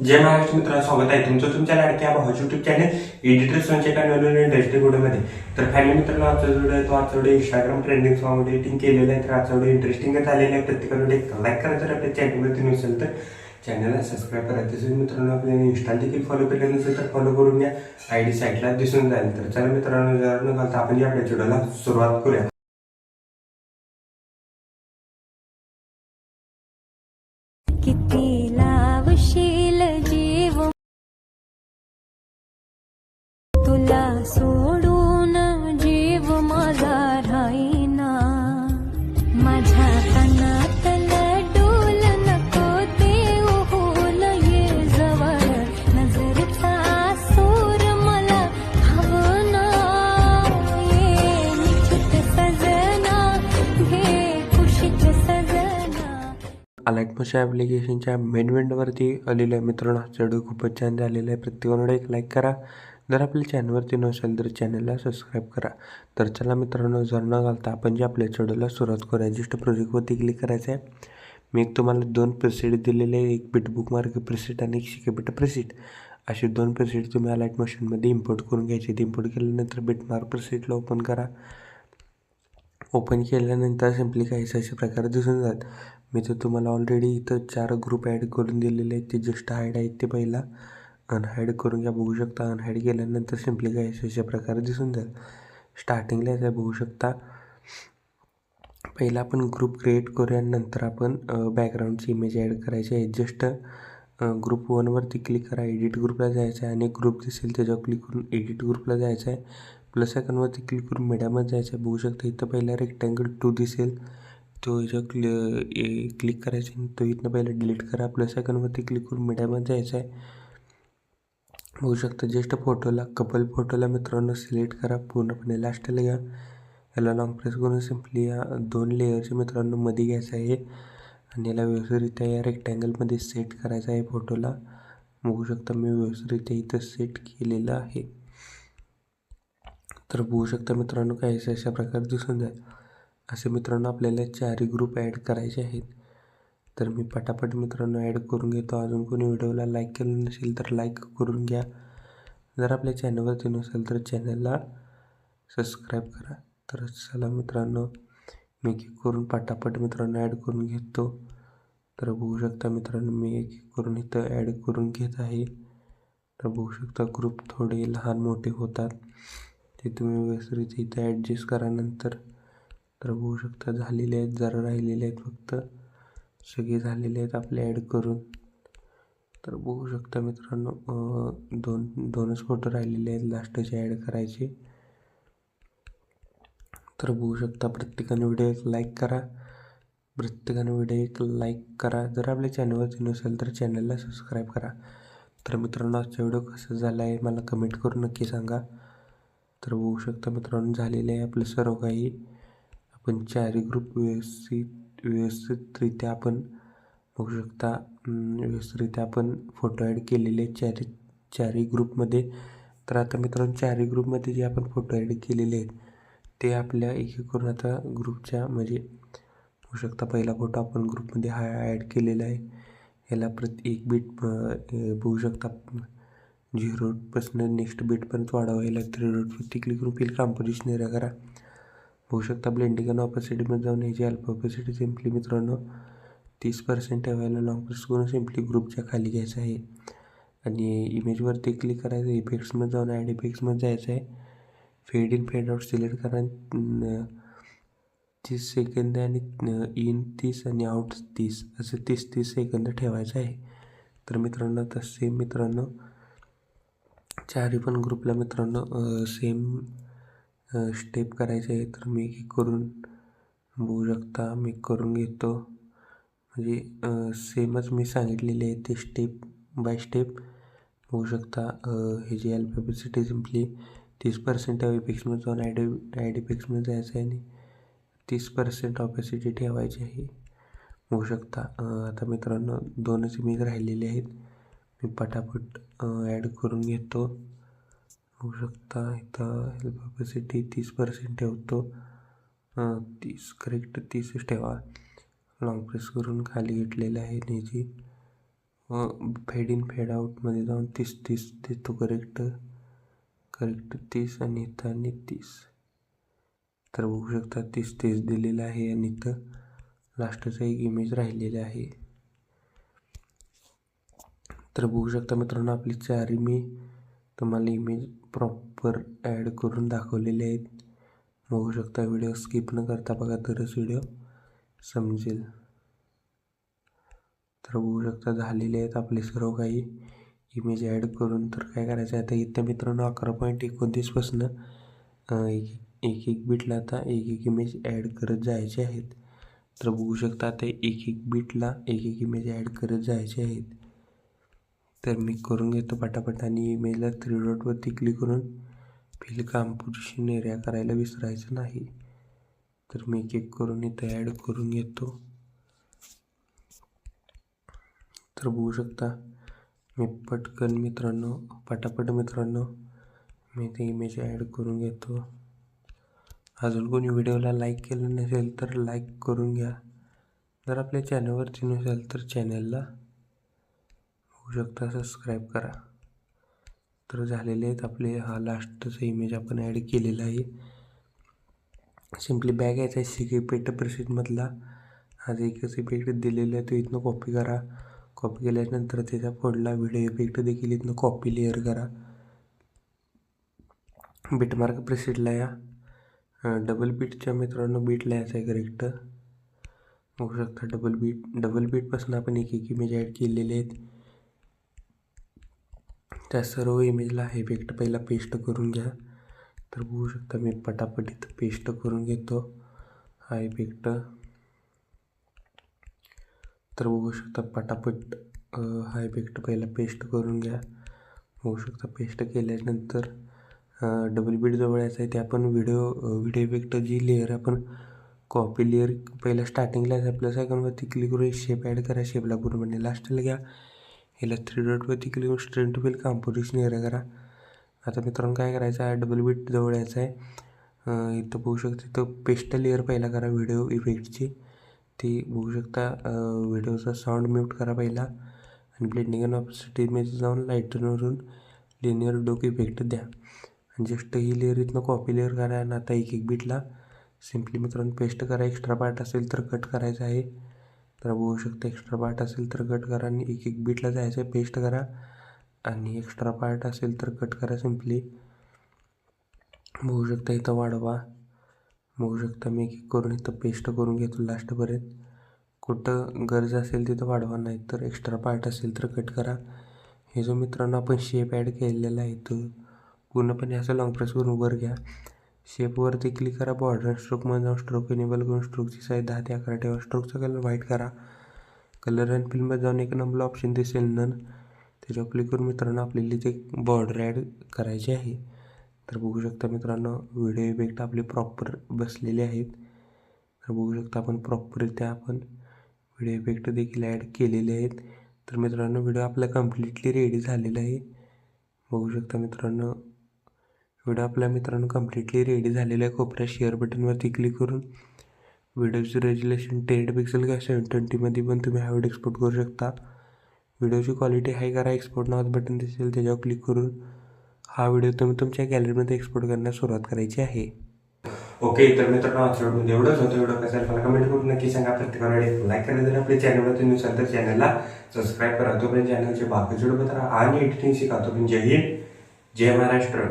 जय महाराष्ट्र मित्रांनो स्वागत आहे तुमचं तुमच्या लाडक्या भाऊ YouTube channel editor Sanjay Kanwale industry व्हिडिओमध्ये तर फॅमिली मित्रांनो आजचा व्हिडिओ आहे तो आजचा video Instagram trending song editing केलेला आहे तर आजचा व्हिडिओ इंटरेस्टिंगच आलेला आहे. प्रत्येकाला एक लाईक करा जर आपल्या चॅनलवरती नसेल तर. चॅनलला सबस्क्राईब करा. तसेच मित्रांनो आपल्याला इंस्टा देखील फॉलो केले नसेल तर फॉलो करून घ्या. आय डी साईटला दिसून जाईल. तर चला मित्रांनो जर न घालता आपण या आपल्या व्हिडिओला सुरुवात करूया. अशा ॲप्लिकेशनच्या मेनमेंटवरती आलेलं आहे मित्रांनो. चढू खूपच छान झालेलं आहे. प्रत्येकाकडे एक लाईक करा. जर आपल्या चॅनलवरती नसेल तर चॅनलला सबस्क्राईब करा. तर चला मित्रांनो जर न घालता आपण जे आपल्या चढूला सुरुवात करू रजिस्टर प्रोजेक्टवरती क्लिक करायचं आहे मी एक तुम्हाला दोन प्रेसेट दिलेले आहे. एक बिटबुक मार्क प्रेसेट आणि एक शिकेबिट प्रेसेट असे दोन प्रेसेट तुम्ही अलाइट मशीनमध्ये इम्पोर्ट करून घ्यायचे. ते इम्पोर्ट केल्यानंतर बिटमार्क प्रेसेटला ओपन करा. ओपन केल्यानंतर सिम्पली काहीच असे प्रकार दिसून जातात मी तर तुम्हाला ऑलरेडी इथं चार ग्रुप ॲड करून दिलेले आहेत. ते जस्ट हाईड आहेत ते पहिला. अनहाईड करून घ्या बघू शकता. अनहाईड केल्यानंतर सिम्पली काहीच असे प्रकार दिसून जाईल स्टार्टिंगला याचा बघू शकता. पहिला आपण ग्रुप क्रिएट करूया. नंतर आपण बॅकग्राऊंडची इमेज ॲड करायची आहे. जस्ट ग्रुप वनवरती क्लिक करा. एडिट ग्रुपला जायचं आहे. आणि ग्रुप दिसेल त्याच्यावर क्लिक करून एडिट ग्रुपला जायचं आहे. प्लस आयकॉनवरती क्लिक करून मीडियामध्ये जायचं आहे. बघू शकता इथं पहिला रेक्टँगल टू दिसेल. तो ह्याच्या क्लि क्लिक करायचा आणि तो इथनं पहिला डिलीट करा. प्लस आयकॉनवरती क्लिक करून मीडियामध्ये जायचं आहे. बघू शकता जस्ट फोटोला कपल फोटोला मित्रांनो सिलेक्ट करा. पूर्णपणे लास्टला घ्या. याला लॉंग प्रेस करून सिम्पली या दोन लेअरचे मित्रांनो मध्ये घ्यायचं आहे. आणि याला व्यवस्थितरित्या या रेक्टँगलमध्ये सेट करायचं आहे फोटोला बघू शकता मी व्यवस्थितरित्या इथं सेट केलेलं आहे. तर बघू शकता मित्रांनो काही अशा प्रकारे दिसून जाईल. असे मित्रांनो आपल्याला चारही ग्रुप ॲड करायचे आहेत. तर मी पटापट मित्रांनो ॲड करून घेतो. अजून कोणी व्हिडिओला लाईक केलं नसेल तर लाईक करून घ्या. जर आपल्या चॅनलवरती नसेल तर चॅनलला सबस्क्राईब करा. तर चला मित्रांनो मी एक एक करून पटापट मित्रांनो ॲड करून घेतो. तर बघू शकता मित्रांनो मी एक एक करून इथं ॲड करून घेत आहे. तर बघू शकता ग्रुप थोडे लहान मोठे होतात. ते तुम्ही व्यवस्थित इथं ॲडजस्ट करा नंतर तर बघू शकता झालेले आहेत जरा राहिलेले आहेत फक्त. सगळे झालेले आहेत आपले ॲड करून. तर बघू शकता मित्रांनो दोन दोनच फोटो राहिलेले आहेत लास्टचे ॲड करायचे. तर बघू शकता प्रत्येकाने व्हिडिओ एक लाईक करा. प्रत्येकाने व्हिडिओ एक लाईक करा. जर आपल्या चॅनलवरती नसेल तर चॅनलला सबस्क्राईब करा. तर मित्रांनो आजचा व्हिडिओ कसा झाला आहे मला कमेंट करून नक्की सांगा. तर बघू शकता मित्रांनो झालेलं आहे आपलं सर्व काही. आपण चारही ग्रुप व्यवस्थित व्यवस्थितरित्या आपण बघू शकता व्यवस्थितरित्या आपण फोटो ॲड केलेले आहेत चारी चारही ग्रुपमध्ये तर आता मित्रांनो चारही ग्रुपमध्ये जे आपण फोटो ॲड केलेले आहेत ते आपल्या एक एक करून आता ग्रुपच्या म्हणजे बघू शकता पहिला फोटो आपण ग्रुपमध्ये हा ॲड केलेला आहे. याला प्रत एक बीट बघू शकता. झिरोपासून नेक्स्ट बीटपर्यंत वाढवायला थ्री डॉटवरती क्लिक करून फिल कॉम्पोजिशन एरिया करा. बघू शकता ब्लेंडिंग आणि ऑपॉसिटीमध्ये जाऊन याची अल्फा ऑपॉसिटी सिम्पली मित्रांनो तीस पर्सेंट ठेवायला लॉंग प्रेस करून सिम्पली ग्रुपच्या खाली घ्यायचं आहे. आणि इमेजवरती क्लिक करायचं. इफेक्ट्समध्ये जाऊन ॲड इफेक्ट्समध्ये जायचं आहे. Fade in fade out select करा. आणि तीस सेकंद आणि इन तीस आणि आउट तीस. असं तीस तीस सेकंद ठेवायचं आहे. तर मित्रांनो तसे सेम मित्रांनो चारही पण ग्रुपला मित्रांनो सेम स्टेप करायचे आहे. तर मी एक करून बघू शकता मी करून घेतो. म्हणजे सेमच मी सांगितलेले आहे ते स्टेप बाय स्टेप बघू शकता. हे जे अल्फाबेसिटी सिम्पली तीस पर्सेंट इफेक्ट्समध्ये जाऊन ॲड ॲड इफेक्ट्समध्ये जायचं आहे आणि तीस पर्सेंट ऑपॅसिटी ठेवायची आहे. बघू शकता. आता मित्रांनो दोनच इमेज राहिलेले आहेत. मी पटापट ॲड करून घेतो. बघू शकता इथं ऑपॅसिटी तीस पर्सेंट ठेवतो. तीस करेक्ट तीसच ठेवा. लॉंग प्रेस करून खाली घेतलेलं आहे ह्याची फेड इन फेड आउटमध्ये जाऊन तीस तीस देतो करेक्ट करेक्ट तीस आणि इथं आणि तीस. तर बघू शकता तीस तीस दिलेलं आहे आणि इथं लास्टचं एक इमेज राहिलेलं आहे. तर बघू शकता मित्रांनो आपली चार मी तुम्हाला इमेज प्रॉपर ॲड करून दाखवलेले आहेत. बघू शकता व्हिडिओ स्किप न करता बघा तरच व्हिडिओ समजेल. तर बघू शकता झालेले आहेत आपले सर्व काही. इमेज ॲड करून तर काय करायचं आहे? आता इथं मित्रांनो अकरा पॉईंट एकोणतीसपासून एक एक एक बीटला आता एक एक इमेज ॲड करत जायचे आहेत. तर बघू शकता आता एक एक बीटला एक एक इमेज ॲड करत जायचे आहेत. तर मी करून घेतो पटापट आणि ईमेलला थ्री डॉटवरती क्लिक करून फिल कॉम्पोजिशन एरिया करायला विसरायचं नाही. तर मी एक एक करून इथं ॲड करून घेतो. तर बघू शकता मी पटकन मित्रांनो पटापट मित्रांनो मी ते इमेज ॲड करून घेतो. अजून कोणी व्हिडिओला लाईक केलं नसेल तर लाईक करून घ्या. जर आपल्या चॅनलवरती नसेल तर चॅनलला होऊ शकता सबस्क्राईब करा. तर झालेले आहेत आपले हा लास्टचा इमेज आपण ॲड केलेला आहे. सिम्पली बॅग यायचा आहे सी पेट प्रसिद्धमधला आज एकच इफेक्ट दिलेला आहे तो इथनं कॉपी करा. कॉपी केल्यानंतर त्याचा पुढला व्हिडिओ इफेक्ट देखील इथनं कॉपी लेअर करा. बिटमार्क प्रेसिडला या. डबल बीटच्या मित्रांनो बीटला यायचं आहे करेक्ट बघू शकता डबल बीट डबल बीटपासून आपण एक एक इमेज ॲड केलेले आहेत. त्या सर्व इमेजला हा इफेक्ट पहिला पेस्ट करून घ्या. तर बघू शकता मी पटापट इथं पेस्ट करून घेतो. हा इफेक्ट तर बघू शकता पटापट हा इफेक्ट पहिला पेस्ट करून घ्या. बघू शकता पेस्ट केल्यानंतर डबल बीड जवळ यायचं आहे ते आपण व्हिडिओ व्हिडिओ इफेक्ट जी लेअर आपण कॉपी लेअर पहिला स्टार्टिंगला आपल्या सेकंडवरती क्लिक करून शेप ॲड करा शेपला पूर्णपणे लास्टला घ्या. ह्याला थ्री डॉटवरती क्लिक करून stretch to fill composition area करा आता मित्रांनो काय करायचं आहे? डबल बीट जवळ यायचं आहे. इथं बघू शकता इथं पेस्ट लेअर पहिला करा व्हिडिओ इफेक्टची ती बघू शकता व्हिडिओचा साऊंड म्यूट करा पहिला. आणि ब्लेंडिंग अँड ऑपसिटीमध्ये जाऊन लाईटनवरून लिनियर डोक इफेक्ट द्या. आणि जस्ट ही लेअर इथनं कॉपी लेअर करा आणि आता एक एक बीटला सिम्पली मित्रांनो पेस्ट करा एक्स्ट्रा पार्ट असेल तर कट करायचं आहे. तर बघू शकता एक्स्ट्रा पार्ट असेल तर कट करा आणि एक एक बीटला जायचं आहे पेस्ट करा आणि एक्स्ट्रा पार्ट असेल तर कट करा सिम्पली बघू शकता इथं वाढवा. बघू शकता मी एक एक करून इथं पेस्ट करून घेतो लास्टपर्यंत कुठं गरज असेल तिथं वाढवा नाही तर एक्स्ट्रा पार्ट असेल तर कट करा. हे जो मित्रांनो आपण शेप ॲड केलेला आहे तो पूर्णपणे असं लॉंग प्रेस करून वर घ्या. शेपवरती क्लिक करा बॉर्डर स्ट्रोकमध्ये जाऊन स्ट्रोक एनेबल करून स्ट्रोकची साईज दहा ते अकरा ठेवा. स्ट्रोकचा कलर व्हाईट करा. कलर अँड फिल्ममध्ये जाऊन एक नंबर ऑप्शन दिसेल नन त्याच्यावर क्लिक करून मित्रांनो आपल्याला इथे बॉर्डर ॲड करायची आहे तर बघू शकता मित्रांनो व्हिडिओ इफेक्ट आपले प्रॉपर बसलेले आहेत. तर बघू शकता आपण प्रॉपररित्या आपण व्हिडिओ इफेक्ट देखील ॲड केलेले आहेत. तर मित्रांनो व्हिडिओ आपला कम्प्लिटली रेडी झालेला आहे. बघू शकता मित्रांनो व्हिडिओ आपल्या मित्रांनो कम्प्लिटली रेडी झालेला आहे. कोपऱ्या शेअर बटनवरती क्लिक करून व्हिडिओची रेज्युलेशन टेन पिक्सल किंवा सेवन ट्वेंटीमध्ये पण तुम्ही हा व्हिडिओ एक्सपोर्ट करू शकता. व्हिडिओची क्वालिटी हाय करा एक्सपोर्ट नावाचं बटन दिसेल त्याच्यावर क्लिक करून हा व्हिडिओ तुम्ही तुमच्या गॅलरीमध्ये एक्सपोर्ट करण्यास सुरुवात करायची आहे. ओके तर मित्रांनो आजच्या एवढंच होतं. एवढं कसं मला कमेंट करून नक्की सांगा. प्रत्येकाला लाईक करा. जर आपल्या चॅनलवरती नुसार तर चॅनलला सबस्क्राईब करा. तोपर्यंत चॅनलचे बाकीचे व्हिडिओ आणि एडिटिंग शिका. तोपर्यंत जय हिंद जय महाराष्ट्र.